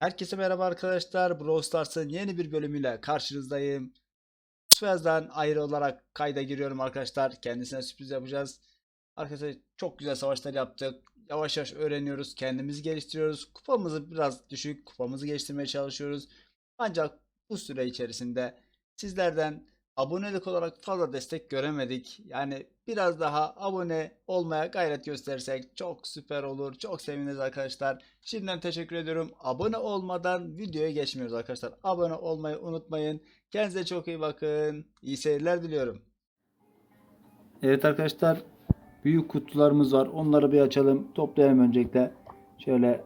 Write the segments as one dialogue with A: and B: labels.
A: Herkese merhaba arkadaşlar. Brawl Stars'ın yeni bir bölümüyle karşınızdayım. Suez'den ayrı olarak kayda giriyorum arkadaşlar. Kendisine sürpriz yapacağız. Arkadaşlar çok güzel savaşlar yaptık. Yavaş yavaş öğreniyoruz. Kendimizi geliştiriyoruz. Kupamızı biraz düşük. Kupamızı geliştirmeye çalışıyoruz. Ancak bu süre içerisinde sizlerden abonelik olarak fazla destek göremedik. Yani biraz daha abone olmaya gayret göstersek çok süper olur. Çok seviniriz arkadaşlar. Şimdiden teşekkür ediyorum. Abone olmadan videoya geçmiyoruz arkadaşlar. Abone olmayı unutmayın. Kendinize çok iyi bakın. İyi seyirler diliyorum. Evet arkadaşlar. Büyük kutularımız var. Onları bir açalım. Toplayalım öncelikle. Şöyle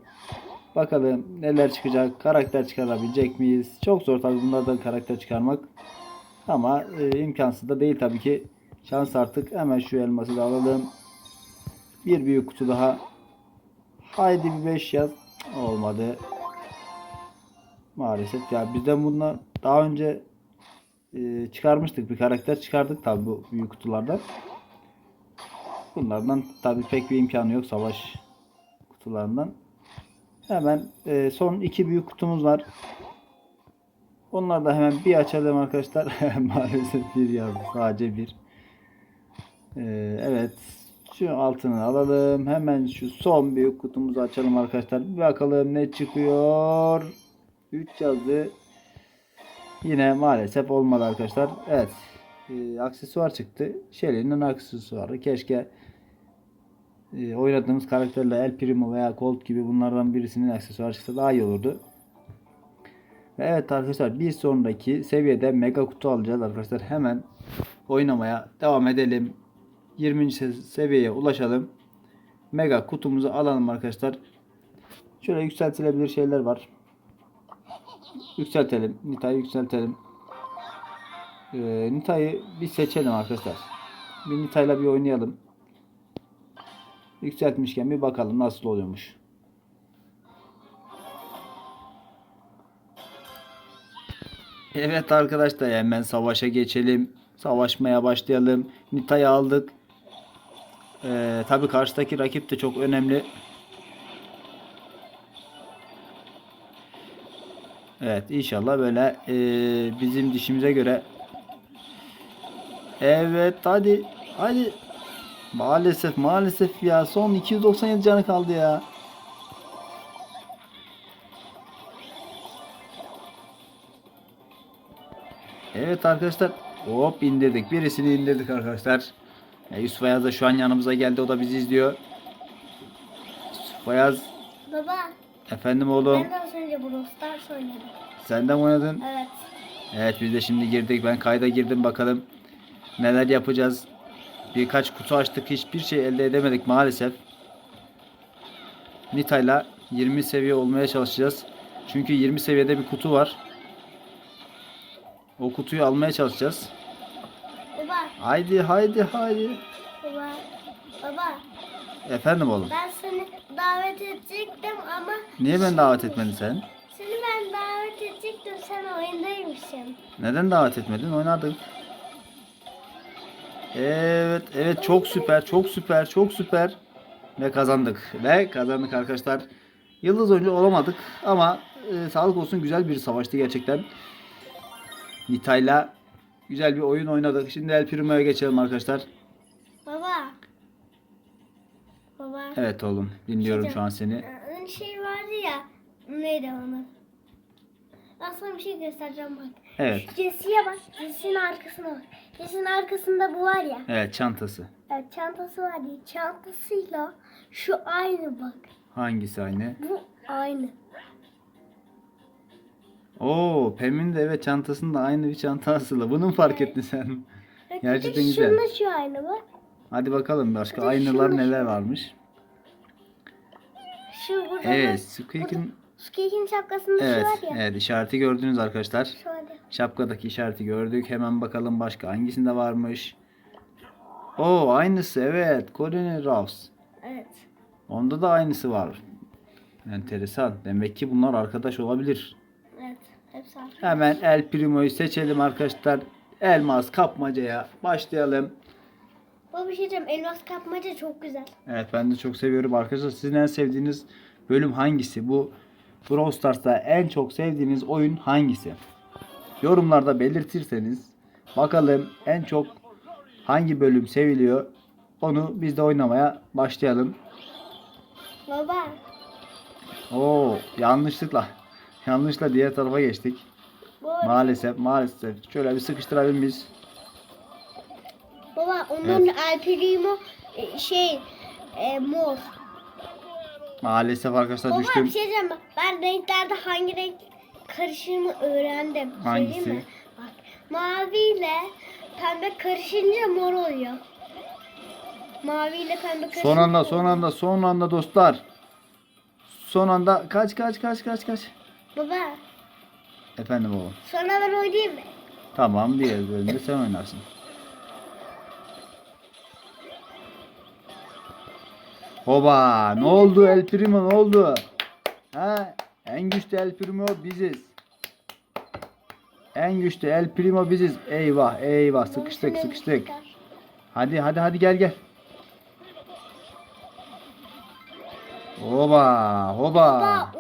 A: bakalım neler çıkacak. Karakter çıkarabilecek miyiz? Çok zor tabii bunlardan karakter çıkarmak. Ama e, imkansız da değil tabii ki. Şans artık. Hemen şu elması da alalım. Bir büyük kutu daha. Haydi bir 5 yaz. Olmadı. Maalesef ya bizden bununla daha önce e, çıkarmıştık bir karakter çıkardık tabii bu büyük kutulardan. Bunlardan tabii pek bir imkanı yok savaş kutularından. Hemen e, son iki büyük kutumuz var. Onları da hemen bir açalım arkadaşlar. Maalesef bir yazdı. Sadece bir. Ee, evet. Şu altını alalım. Hemen şu son büyük kutumuzu açalım arkadaşlar. Bir bakalım ne çıkıyor. 3 yazdı. Yine maalesef olmadı arkadaşlar. Evet. Ee, aksesuar çıktı. Shelly'nin aksesuarı. Keşke e, oynadığımız karakterle El Primo veya Colt gibi bunlardan birisinin aksesuarı çıksa daha iyi olurdu. Ve Evet arkadaşlar bir sonraki seviyede mega kutu alacağız arkadaşlar. Hemen oynamaya devam edelim. 20. se- seviyeye ulaşalım. Mega kutumuzu alalım arkadaşlar. Şöyle yükseltilebilir şeyler var. Yükseltelim. Nita'yı yükseltelim. Ee, Nita'yı bir seçelim arkadaşlar. Bir Nita'yla bir oynayalım. Yükseltmişken bir bakalım nasıl oluyormuş. Evet arkadaşlar hemen savaşa geçelim. Savaşmaya başlayalım. Nita'yı aldık. Ee, Tabi karşıdaki rakip de çok önemli. Evet inşallah böyle ee, bizim dişimize göre. Evet hadi hadi. Maalesef maalesef ya son 297 canı kaldı ya. Evet arkadaşlar. Hop indirdik. Birisini indirdik arkadaşlar. E, Yusuf Ayaz da şu an yanımıza geldi. O da bizi izliyor. Yusuf Ayaz.
B: Baba,
A: Efendim oğlum.
B: ben de az önce Brawl Stars oynadım.
A: Sen de mi oynadın?
B: Evet.
A: Evet biz de şimdi girdik. Ben kayda girdim bakalım. Neler yapacağız. Birkaç kutu açtık. Hiçbir şey elde edemedik maalesef. Nita'yla 20 seviye olmaya çalışacağız. Çünkü 20 seviyede bir kutu var. O kutuyu almaya çalışacağız.
B: Baba,
A: Haydi haydi haydi.
B: baba, baba.
A: Efendim oğlum.
B: Ben seni davet edecektim ama
A: Niye ben davet etmedin sen?
B: seni ben davet edecektim. Sen oyundaymışsın.
A: Neden davet etmedin? Oynadık. Evet, evet çok süper, çok süper, çok süper. Ve kazandık. Ve kazandık arkadaşlar. Yıldız oyuncu olamadık ama e, sağlık olsun güzel bir savaştı gerçekten. Nita'yla güzel bir oyun oynadık. Şimdi El Primo'ya geçelim arkadaşlar.
B: Baba. Baba.
A: Evet oğlum, dinliyorum şu an seni.
B: Ee, Şey vardı ya. Neydi onu? Sana bir şey göstereceğim bak.
A: Evet,
B: Jesse'ye bak. Jesse'nin arkasına bak. Jesse'nin arkasında bu var ya.
A: evet çantası.
B: Evet, çantası var diye. Çantasıyla şu aynı bak.
A: Hangisi aynı?
B: Bu aynı.
A: Oo, Pem'in de evet çantasında aynı bir çanta asılı. Bunu mu fark ettin sen? Gerçekten güzel.
B: Şununla şu aynı bak.
A: Hadi bakalım başka
B: Bir de
A: aynalar
B: şunu-
A: neler varmış.
B: Şu burada
A: Evet. Squeak'in
B: Squeak'in şapkasında
A: evet,
B: şu var ya.
A: evet işareti gördünüz arkadaşlar.
B: Ya.
A: Şapkadaki işareti gördük. Hemen bakalım başka hangisinde varmış. Oo aynısı evet. Colin Rouse.
B: Evet.
A: Onda da aynısı var. Enteresan. Demek ki bunlar arkadaş olabilir.
B: Hepsi.
A: Hemen El Primo'yu seçelim arkadaşlar. Elmas kapmacaya başlayalım.
B: Baba bir şey diyeceğim. Elmas kapmaca çok güzel.
A: Evet ben de çok seviyorum arkadaşlar. Sizin en sevdiğiniz bölüm hangisi? Bu Brawl Stars'ta en çok sevdiğiniz oyun hangisi? Yorumlarda belirtirseniz bakalım en çok hangi bölüm seviliyor onu biz de oynamaya başlayalım.
B: Baba.
A: Oo yanlışlıkla yanlışla diğer tarafa geçtik. Maalesef maalesef. Şöyle bir sıkıştıralım biz.
B: Baba onun El Primo e, şey e, mor.
A: Maalesef arkadaşlar
B: Baba
A: düştüm.
B: bir şey diyeceğim. Ben renklerde hangi renk karışımı öğrendim. Söyleyeyim
A: Hangisi?
B: mi? Bak maviyle pembe karışınca mor oluyor. Maviyle pembe karışınca
A: Son anda son anda son anda dostlar. Son anda kaç kaç kaç kaç kaç.
B: Baba
A: Efendim oğlum.
B: sonra ben oynayayım mı?
A: Tamam diğer bölümde sen oynarsın. Hoba ne oldu El Primo ne oldu? Ha en güçlü El Primo biziz. En güçlü El Primo biziz. Eyvah eyvah sıkıştık sıkıştık. Hadi hadi hadi gel gel. Hoba hoba.
B: Baba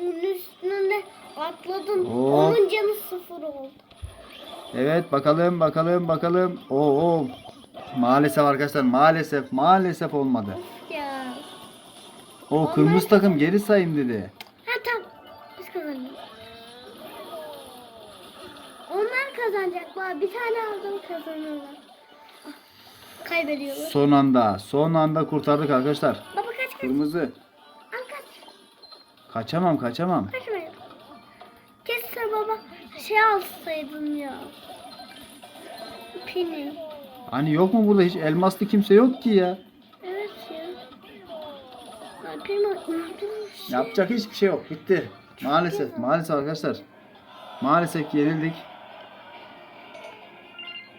B: atladım.
A: Oo.
B: Onun canı sıfır oldu.
A: Evet bakalım bakalım bakalım. Oo, oo. Maalesef arkadaşlar maalesef maalesef olmadı.
B: Ya.
A: O kırmızı takım geri sayayım dedi.
B: Ha tamam. Biz kazandık. Onlar kazanacak. Bir tane aldım kazanıyorlar. Ah, Kaybediyorlar.
A: Son anda son anda kurtardık arkadaşlar.
B: Baba kaç kaç.
A: Kırmızı.
B: Al kaç.
A: Kaçamam kaçamam.
B: Kaçmayın. Baba şey alsaydın ya. Pini.
A: Hani yok mu burada hiç elmaslı kimse yok ki ya.
B: Evet ya. Pini unutmuş.
A: Yapacak hiçbir şey yok. Bitti. Maalesef maalesef arkadaşlar. Maalesef yenildik.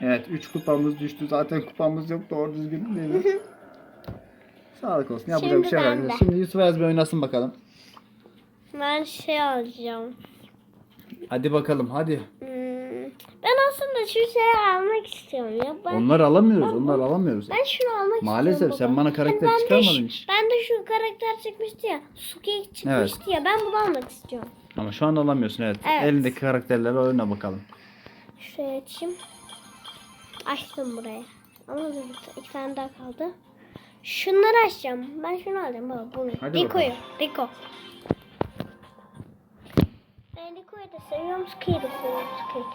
A: Evet 3 kupamız düştü. Zaten kupamız yok doğru düzgün değil? Sağlık olsun. Yapacak
B: Şimdi
A: bir şey
B: de.
A: Şimdi Yusuf bir oynasın bakalım.
B: Ben şey alacağım.
A: Hadi bakalım hadi.
B: Hmm, Ben aslında şu şeyi almak istiyorum ya. Ben,
A: Onları alamıyoruz. Onları alamıyoruz.
B: ben şunu almak
A: Maalesef
B: istiyorum.
A: sen
B: baba.
A: bana karakter
B: Ben de
A: çıkarmadın
B: şu-
A: hiç.
B: Ben de şu karakter çıkmıştı ya. Suki çıkmıştı ya. Ben bunu almak istiyorum.
A: Ama şu an alamıyorsun evet.
B: Evet.
A: Elindeki karakterleri oyna bakalım.
B: Şuraya açayım. Açtım buraya. Ama dur, iki tane daha kaldı. Şunları açacağım. Ben şunu alacağım baba. Bunu.
A: Hadi
B: Rico'yu. Rico. Ben Rico'yu da seviyorum. Suki'yi de seviyorum.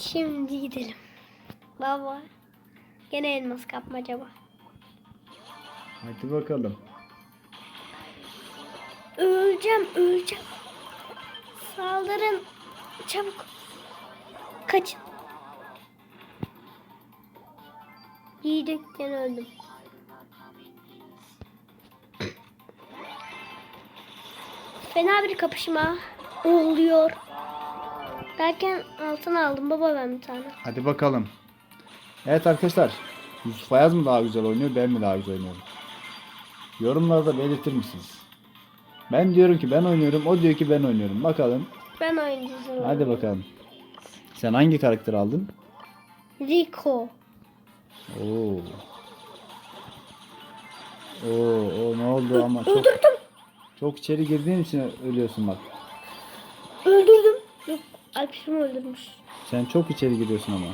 B: Şimdi gidelim. Baba. Gene elmas kapmaca var.
A: Hadi bakalım.
B: Öleceğim, öleceğim. Saldırın. Çabuk. Kaçın. Yiyecekten öldüm. Fena bir kapışma oluyor. Derken altın aldım baba ben bir tane.
A: Hadi bakalım. Evet arkadaşlar. Yusuf Ayaz mı daha güzel oynuyor ben mi daha güzel oynuyorum? Yorumlarda belirtir misiniz? Ben diyorum ki ben oynuyorum. O diyor ki ben oynuyorum. Bakalım.
B: Ben oynayacağım.
A: Hadi bakalım. Sen hangi karakter aldın?
B: Rico.
A: Oo. Oo, o ne oldu ama çok
B: Öldürdüm.
A: Çok içeri girdiğin için ölüyorsun bak.
B: Öldürdüm. Yok. Alpişimi öldürmüş.
A: Sen çok içeri giriyorsun ama.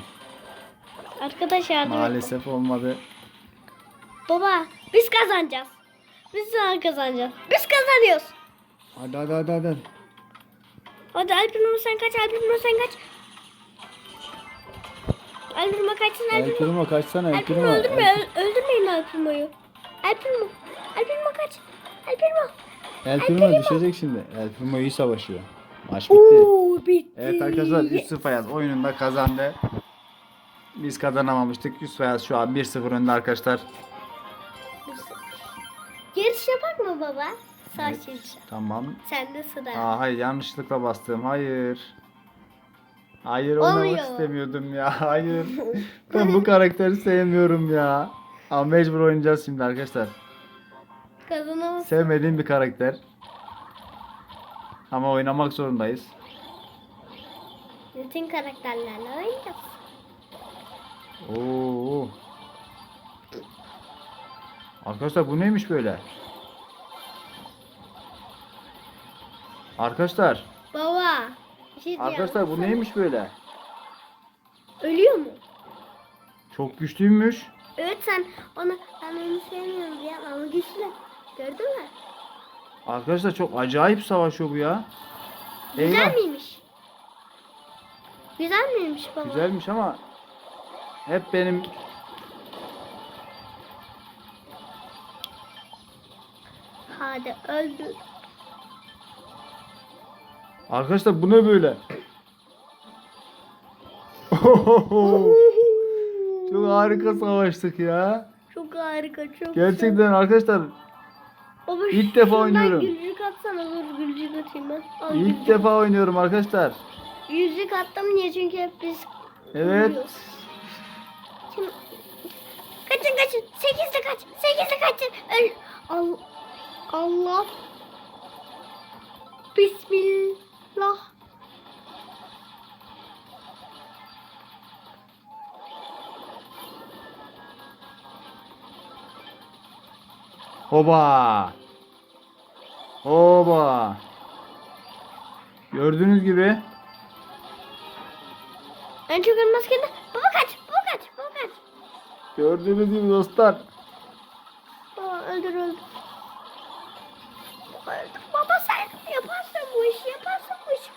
B: Arkadaş yardım.
A: Maalesef olmadı.
B: Baba biz kazanacağız. Biz sonra kazanacağız. Biz kazanıyoruz.
A: Hadi hadi hadi hadi.
B: Hadi Alpinimo sen kaç Alpinimo sen kaç. Alpinimo kaçsın
A: El
B: Alpinimo.
A: Primo kaçsana El
B: Alpinimo
A: Primo.
B: öldürme. Öldürmeyin Alpinimo'yu. Alpinimo. Alpinimo kaç. Alpinimo.
A: El Primo düşecek şimdi. El Primo iyi savaşıyor. Maç bitti.
B: Oo bitti.
A: Evet arkadaşlar Yusuf Ayaz oyununda kazandı. Biz kazanamamıştık. Yusuf Ayaz şu an 1-0 önde arkadaşlar.
B: Yarış yapak mı baba? Sağ
A: Evet.
B: yarışı.
A: Tamam.
B: Sende sıra.
A: Aa hayır yanlışlıkla bastım. Hayır. Hayır oynamak istemiyordum ya. Hayır. ben bu karakteri sevmiyorum ya. Ama mecbur oynayacağız şimdi arkadaşlar.
B: Kazanamaz.
A: Sevmediğim bir karakter. Ama oynamak zorundayız.
B: Bütün karakterlerle oynayacağız.
A: Oo. Arkadaşlar bu neymiş böyle? Arkadaşlar,
B: Baba. bir şey
A: arkadaşlar bu neymiş böyle?
B: Ölüyor mu?
A: Çok güçlüymüş.
B: Evet sen onu ben onu sevmiyorum diye ama güçlü. Gördün mü?
A: Arkadaşlar çok acayip savaşıyor bu ya.
B: Güzel
A: Eyvah.
B: miymiş? Güzel miymiş baba?
A: Güzelmiş ama hep benim
B: Hadi öldü.
A: Arkadaşlar bu ne böyle? Çok harika savaştık ya.
B: Çok harika çok.
A: Gerçekten arkadaşlar
B: Baba
A: İlk defa oynuyorum.
B: Gülcük atsana dur gülcük atayım ben. Al
A: ilk
B: gülcük.
A: defa oynuyorum arkadaşlar.
B: Yüzük attım niye çünkü hep biz
A: Evet.
B: Şimdi kaçın kaçın. Sekizde kaç. Sekizde kaçın. Öl. Al. Allah. Bismillah.
A: Hoba. Hoba. Gördüğünüz gibi
B: En çok elmas geldi. Baba kaç. Baba kaç. Baba kaç.
A: gördüğünüz gibi dostlar.
B: Baba öldür öldür. Baba sen yaparsın bu işi. Yaparsın bu işi.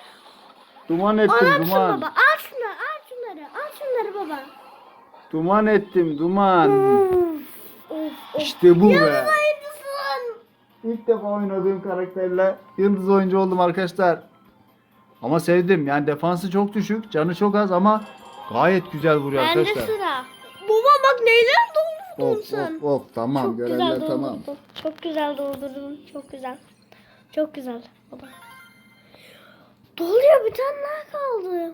A: Duman ettim
B: at şunu
A: duman.
B: baba. Al şunları. Al şunları. Al şunları baba.
A: Duman ettim duman.
B: Of. Of. Of.
A: İşte bu be. İlk defa oynadığım karakterle yıldız oyuncu oldum arkadaşlar. Ama sevdim. Yani defansı çok düşük, canı çok az ama gayet güzel vuruyor
B: Bende
A: arkadaşlar.
B: sıra. Baba bak neler doldurdun
A: Of
B: sen.
A: of of tamam
B: Çok güzel
A: görevler
B: doldurdun.
A: tamam.
B: Çok güzel doldurdun. Çok güzel. Çok güzel baba. Doluyor bir tane daha kaldı.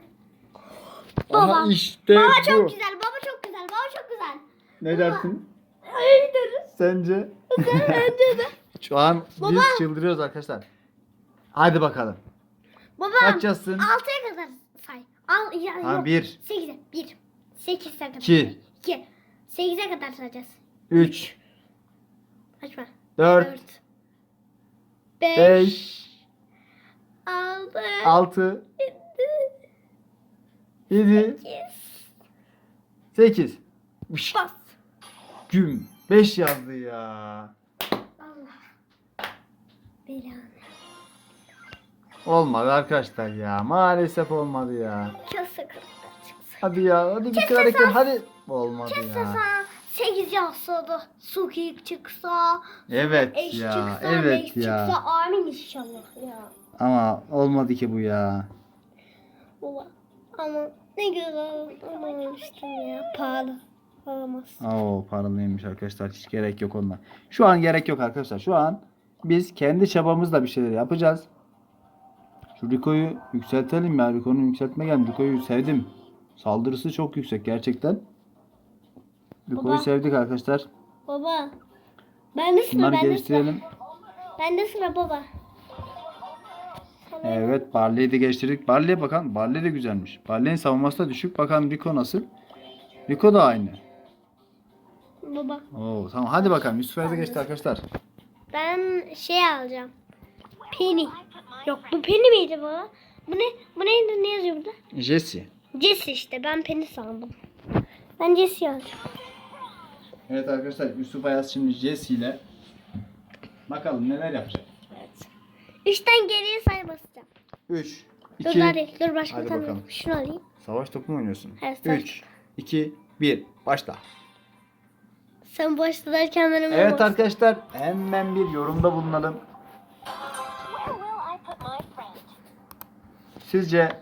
B: Baba.
A: Aha işte
B: baba
A: bu.
B: çok güzel. Baba çok güzel. Baba çok güzel.
A: Ne dersin?
B: Öyle gideriz.
A: Sence?
B: Sen önce de.
A: Şu an
B: Baba.
A: biz çıldırıyoruz arkadaşlar. Hadi bakalım.
B: Baba.
A: Kaç yazsın?
B: Altıya kadar say. Al ya
A: Ha,
B: yok.
A: bir.
B: Sekize. Bir. Sekize kadar.
A: İki.
B: İki. Sekize kadar sayacağız.
A: 3,
B: Açma.
A: 4,
B: Dört. Beş.
A: 5,
B: Altı.
A: 6, 7,
B: Sekiz.
A: 8.
B: Bas.
A: Güm. 5 yazdı ya.
B: Belanı.
A: Olmadı arkadaşlar ya. Maalesef olmadı ya.
B: Çıksa.
A: Hadi ya. Hadi bir karakter.
B: sen-
A: Hadi. Olmadı ya.
B: sen sekiz yazsa da Suki çıksa.
A: Evet
B: Eş
A: ya.
B: çıksa.
A: Evet
B: beş
A: ya.
B: çıksa. Amin inşallah ya.
A: Ama olmadı ki bu ya.
B: Baba. Ama ne güzel alamamıştım ya. Pahalı. Alamaz.
A: Oo paralıymış arkadaşlar. Hiç gerek yok ondan. Şu an gerek yok arkadaşlar. Şu an biz kendi çabamızla bir şeyler yapacağız. Şu Rico'yu yükseltelim ya. Rico'nun yükseltme geldi. Rico'yu sevdim. Saldırısı çok yüksek gerçekten. Rico'yu
B: Baba.
A: sevdik arkadaşlar.
B: Baba. Ben de sıra.
A: Bunları
B: Ben de sıra.
A: geliştirelim.
B: Ben de sıra baba. Sana-
A: Evet Barley'i de geliştirdik. Barley'e bakalım. Barley de güzelmiş. Barley'in savunması da düşük. Bakalım Rico nasıl? Rico da aynı.
B: Baba.
A: Oo tamam hadi bakalım. Yusuf Erdi geçti arkadaşlar.
B: Ben şey alacağım. Penny. Yok bu Penny miydi baba? Bu ne? Bu neydi? Ne yazıyor burada?
A: Jesse.
B: Jesse işte. Ben Penny sandım. Ben Jesse alacağım.
A: Evet arkadaşlar Yusuf Ayaz şimdi Jesse ile bakalım neler yapacak.
B: Üçten geriye say basacağım.
A: 3
B: Dur
A: 2
B: hadi. Dur başka
A: Hadi
B: tane.
A: bakalım.
B: Şunu alayım.
A: Savaş topu mu oynuyorsun?
B: Evet, savaş
A: 3 2 1 başla.
B: Sen başla derken benim
A: Evet arkadaşlar hemen bir yorumda bulunalım. Sizce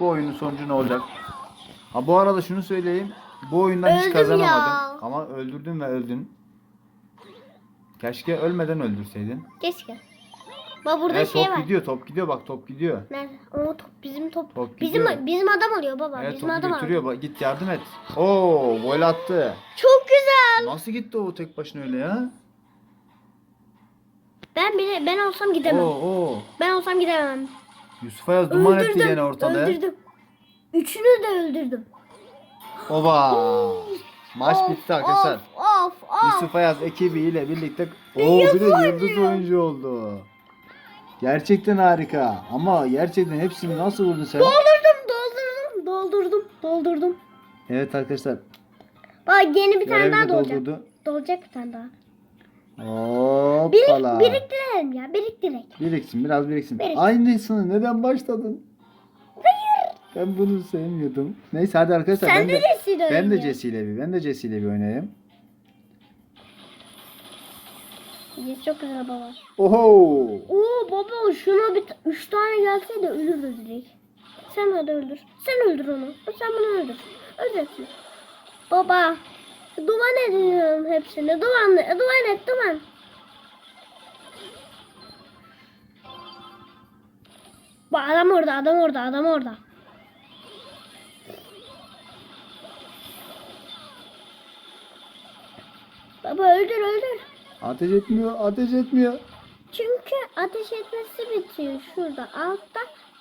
A: bu oyunun sonucu ne olacak? Ha bu arada şunu söyleyeyim. Bu oyundan hiç
B: Öldüm
A: kazanamadım.
B: ya.
A: Ama öldürdün ve öldün. Keşke ölmeden öldürseydin.
B: Keşke. Bak burada
A: evet,
B: şey
A: top
B: var.
A: gidiyor, top gidiyor bak top gidiyor.
B: Nerede? O top bizim top.
A: Top
B: bizim
A: gidiyor.
B: bizim adam alıyor baba.
A: Evet
B: bizim
A: topu
B: adam
A: götürüyor.
B: alıyor.
A: Bak, Git yardım et. Oo gol attı.
B: Çok güzel.
A: Nasıl gitti o tek başına öyle ya?
B: Ben bile ben olsam gidemem.
A: Oo oo.
B: Ben olsam gidemem.
A: Yusuf Ayaz duman etti
B: öldürdüm.
A: gene ortalığı.
B: Öldürdüm. Üçünü de öldürdüm.
A: Oba. Maç
B: Of,
A: bitti arkadaşlar.
B: Of of of.
A: Yusuf Ayaz ekibiyle birlikte Oo
B: Yıldız
A: bir de yıldız oyuncu oldu. Gerçekten harika. Ama gerçekten hepsini nasıl vurdun sen?
B: Doldurdum, doldurdum, doldurdum, doldurdum.
A: Evet arkadaşlar.
B: Bak yeni bir tane daha dolacak.
A: doldurdu.
B: Dolacak bir tane daha.
A: Hoppala.
B: Birik, biriktirelim ya, biriktirek.
A: Biriksin biraz biriksin.
B: Birik.
A: Aynısını neden başladın?
B: Hayır.
A: Ben bunu sevmiyordum. Neyse hadi arkadaşlar
B: Sen
A: ben
B: de
A: de
B: Jesse ile
A: ben de. Jesse ile bir ben de Jesse ile bir oynayayım.
B: Çok güzel baba.
A: Oho!
B: Oo baba şuna bir üç tane gelseydi ölürdü direkt. Sen hadi öldür. Sen öldür onu. Sen bunu öldür. Öleceksin. Baba. Duman ediyorum hepsini. Duman, duman et duman. Bak adam orada adam orada adam orada. Baba öldür öldür.
A: Ateş etmiyor, ateş etmiyor.
B: Çünkü ateş etmesi bitiyor şurada altta.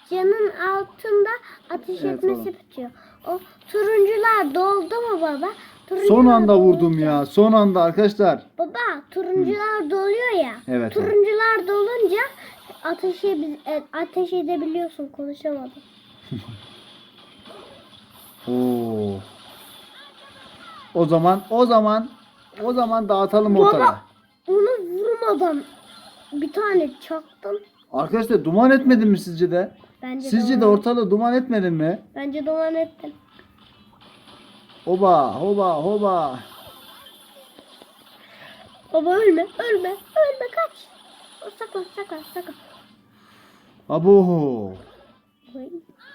B: Canın altında ateş
A: Evet,
B: etmesi
A: oğlum.
B: bitiyor. O turuncular doldu mu baba? Turuncular
A: Son anda vurdum
B: dolunca-
A: ya. Son anda arkadaşlar.
B: Baba turuncular doluyor ya.
A: Evet,
B: Turuncular dolunca ateş, e- ateş edebiliyorsun. Konuşamadım.
A: Oo. O zaman o zaman o zaman dağıtalım ortalığı.
B: Onu vurmadan bir tane çaktım.
A: Arkadaşlar duman etmedin mi sizce de?
B: Bence
A: Sizce de ortalığı duman etmedin mi?
B: Bence duman ettim.
A: Hoba hoba hoba.
B: Baba ölme, ölme, ölme kaç. Saklan, saklan, saklan.
A: Abo.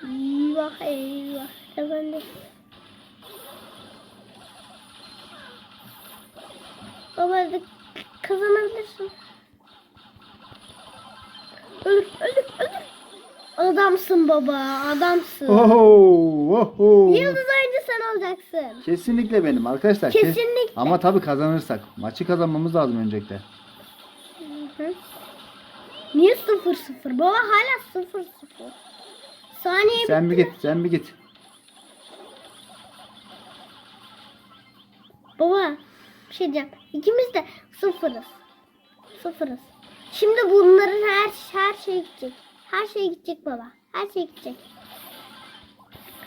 B: Eyvah eyvah. Kazandık. Baba kazanabilirsin. Öldür, öldür, öldür. Adamsın baba, adamsın.
A: Oho, oho.
B: Yıldız oyuncu sen olacaksın.
A: Kesinlikle benim arkadaşlar. Kes-
B: Kesinlikle.
A: Ama tabii kazanırsak. Maçı kazanmamız lazım öncelikle.
B: Hı. Niye sıfır sıfır? Baba hala sıfır sıfır. Saniye
A: Sen bir
B: bitti
A: git, sen bir git.
B: Baba bir şey diyeceğim. İkimiz de sıfırız. Sıfırız. Şimdi bunların her her şey gidecek. Her şey gidecek baba. Her şey gidecek.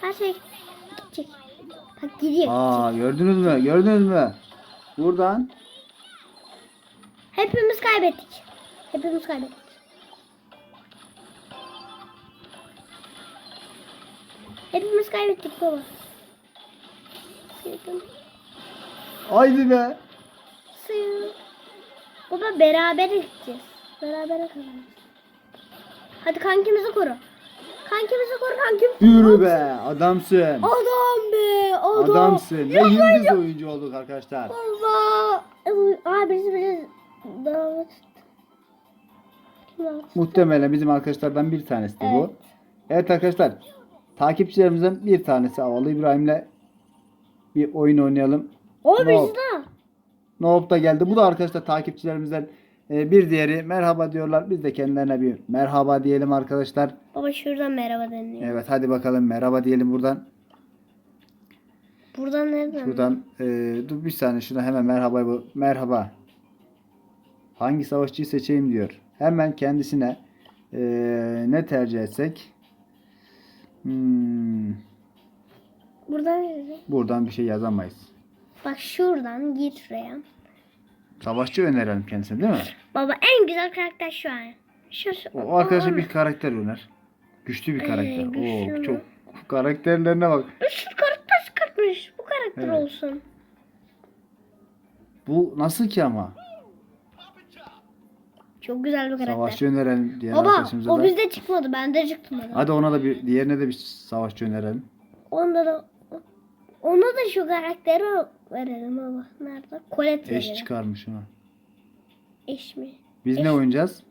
B: Her şey gidecek. Bak gidiyor.
A: Aa gördünüz mü? Gördünüz mü? Buradan
B: Hepimiz kaybettik. Hepimiz kaybettik. Hepimiz kaybettik baba. Sıyırdım.
A: Haydi be.
B: Sıyır. Baba beraber gideceğiz. Beraber kazanacağız. Hadi kankimizi koru. Kankimizi koru kankim.
A: Yürü be. Adamsın.
B: Adam be. Adam.
A: Adamsın. Ve yıldız oyuncu olduk arkadaşlar.
B: Birisi birisi davet. Kim davet?
A: Muhtemelen bizim arkadaşlardan bir tanesi de bu.
B: Evet.
A: Evet arkadaşlar. Takipçilerimizden bir tanesi Havalı İbrahim'le bir oyun oynayalım.
B: O
A: No.
B: daha.
A: Nohop da geldi. Bu da arkadaşlar takipçilerimizden e, bir diğeri merhaba diyorlar. Biz de kendilerine bir merhaba diyelim arkadaşlar.
B: Baba şuradan merhaba deniliyor.
A: Evet hadi bakalım merhaba diyelim buradan.
B: Buradan nereden?
A: Buradan e, dur bir saniye şuna hemen merhaba bu. Merhaba. Hangi savaşçıyı seçeyim diyor. Hemen kendisine e, ne tercih etsek? Hmm,
B: Buradan
A: buradan bir şey yazamayız.
B: Bak şuradan git şuraya.
A: Savaşçı önerelim kendisine değil mi?
B: Baba en güzel karakter şu an. Şu,
A: O
B: o-
A: bir karakter öner. Güçlü bir karakter.
B: Ee, güçlü
A: Oo, çok karakterlerine bak.
B: Şu karakter çıkartmış. Bu karakter
A: Evet.
B: olsun.
A: Bu nasıl ki ama?
B: Çok güzel bir karakter.
A: Savaşçı önerelim diğer
B: Baba o
A: da.
B: bizde çıkmadı. Bende çıktı. Bana.
A: Hadi ona da bir diğerine de bir savaşçı önerelim.
B: Onda da ona da şu karakteri verelim baba. Nerede? Colette
A: Eş
B: verelim.
A: çıkarmış ona.
B: Eş mi?
A: Biz ne oynayacağız?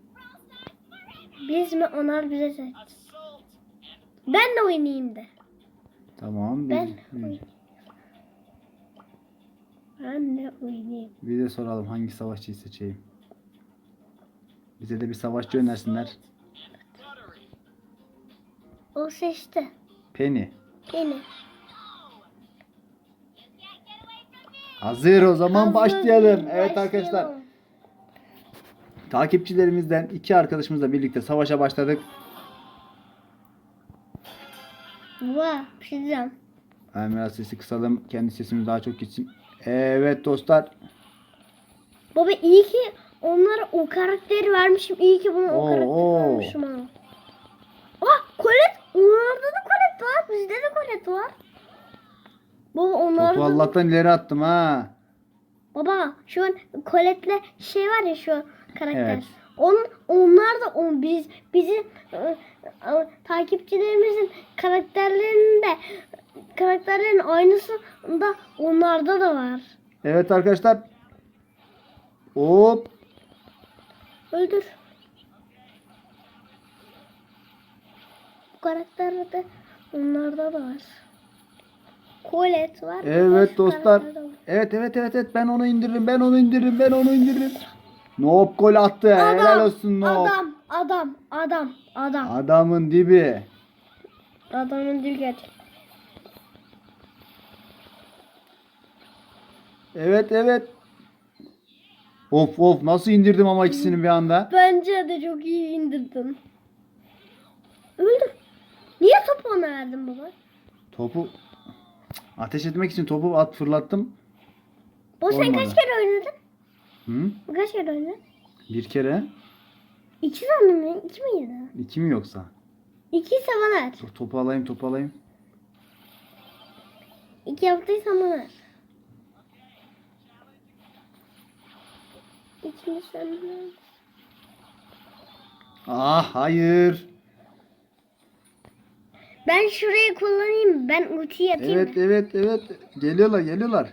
B: Biz mi? Onlar bize seç. Ben de oynayayım de.
A: Tamam. Biz,
B: Ben oynayayım. Ben de oynayayım.
A: bir de soralım hangi savaşçıyı seçeyim. Bize de bir savaşçı önersinler.
B: O seçti.
A: Penny.
B: Beni.
A: Hazır o zaman
B: Hazır,
A: başlayalım. Evet arkadaşlar. takipçilerimizden iki arkadaşımızla birlikte savaşa başladık.
B: Baba bir şey.
A: Hemen biraz sesi kısalım. Kendi sesimiz daha çok gitsin. Evet dostlar.
B: Baba iyi ki onlara o karakteri vermişim. İyi ki buna o
A: Oo,
B: karakteri vermişim ha. Ah Colette. Onlarda da Colette var. Bizde de Colette var. Baba onlarda
A: Topu. Allah'tan ileri attım ha.
B: Baba şu an Colette'le şey var ya şu karakter.
A: Evet.
B: On, onlar da on, biz bizim e, e, takipçilerimizin karakterlerinde karakterlerin aynısı da onlarda da var.
A: Evet arkadaşlar. Hop.
B: Öldür. Bu karakterde onlarda da var. Colette var.
A: Evet dostlar. Evet evet evet evet ben onu indiririm. Ben onu indiririm. Ben onu indiririm. Noop gol attı. Helal olsun Noop.
B: adam, adam, adam, adam.
A: Adamın dibi.
B: Adamın dil gerçek.
A: Evet evet. Of of nasıl indirdim ama ikisini bir anda.
B: Bence de çok iyi indirdin. Öldür. Niye topu ona verdin baba?
A: Topu ateş etmek için topu at fırlattım.
B: Bu sen
A: Olmadı.
B: kaç kere oynadın?
A: Hı?
B: Kaç kere oynadın?
A: Bir kere.
B: İki sandım ya. İki miydi?
A: İki mi yoksa?
B: İki bana ver.
A: Dur topu alayım topu alayım.
B: İki yaptıysan bana sen bana ver.
A: Ah hayır.
B: Ben şurayı kullanayım. Ben ultiyi atayım.
A: Evet evet evet. Geliyorlar geliyorlar.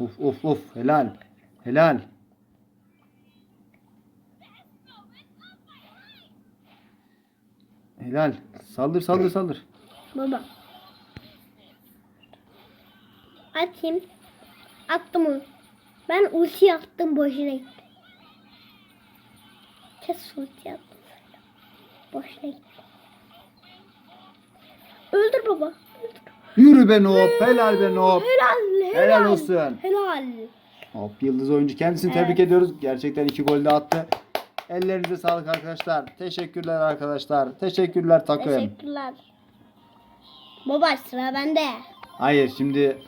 A: Of of of helal. Helal. Helal. Saldır saldır saldır.
B: Baba. Atayım. Attım onu. Ben ulti attım boşuna gitti. Kes attım. Boşuna gitti. Öldür baba. Öldür.
A: Yürü be Noop. Helal be Noop.
B: Helal, helal.
A: Helal olsun.
B: Helal.
A: Hop yıldız oyuncu kendisini
B: Evet.
A: tebrik ediyoruz. Gerçekten iki gol de attı. Ellerinize sağlık arkadaşlar. Teşekkürler arkadaşlar. Teşekkürler takım.
B: Teşekkürler. Baba sıra bende.
A: Hayır şimdi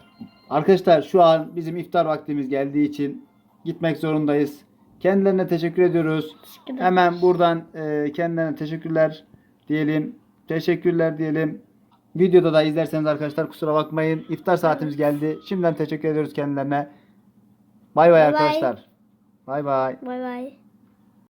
A: arkadaşlar şu an bizim iftar vaktimiz geldiği için gitmek zorundayız. Kendilerine teşekkür ediyoruz.
B: Teşekkürler.
A: Hemen buradan e, kendilerine teşekkürler diyelim. Teşekkürler diyelim. Videoda da izlerseniz arkadaşlar kusura bakmayın. İftar saatimiz geldi. Şimdiden teşekkür ediyoruz kendilerine.
B: Bay bay.
A: arkadaşlar. Bay bay.
B: Bay bay.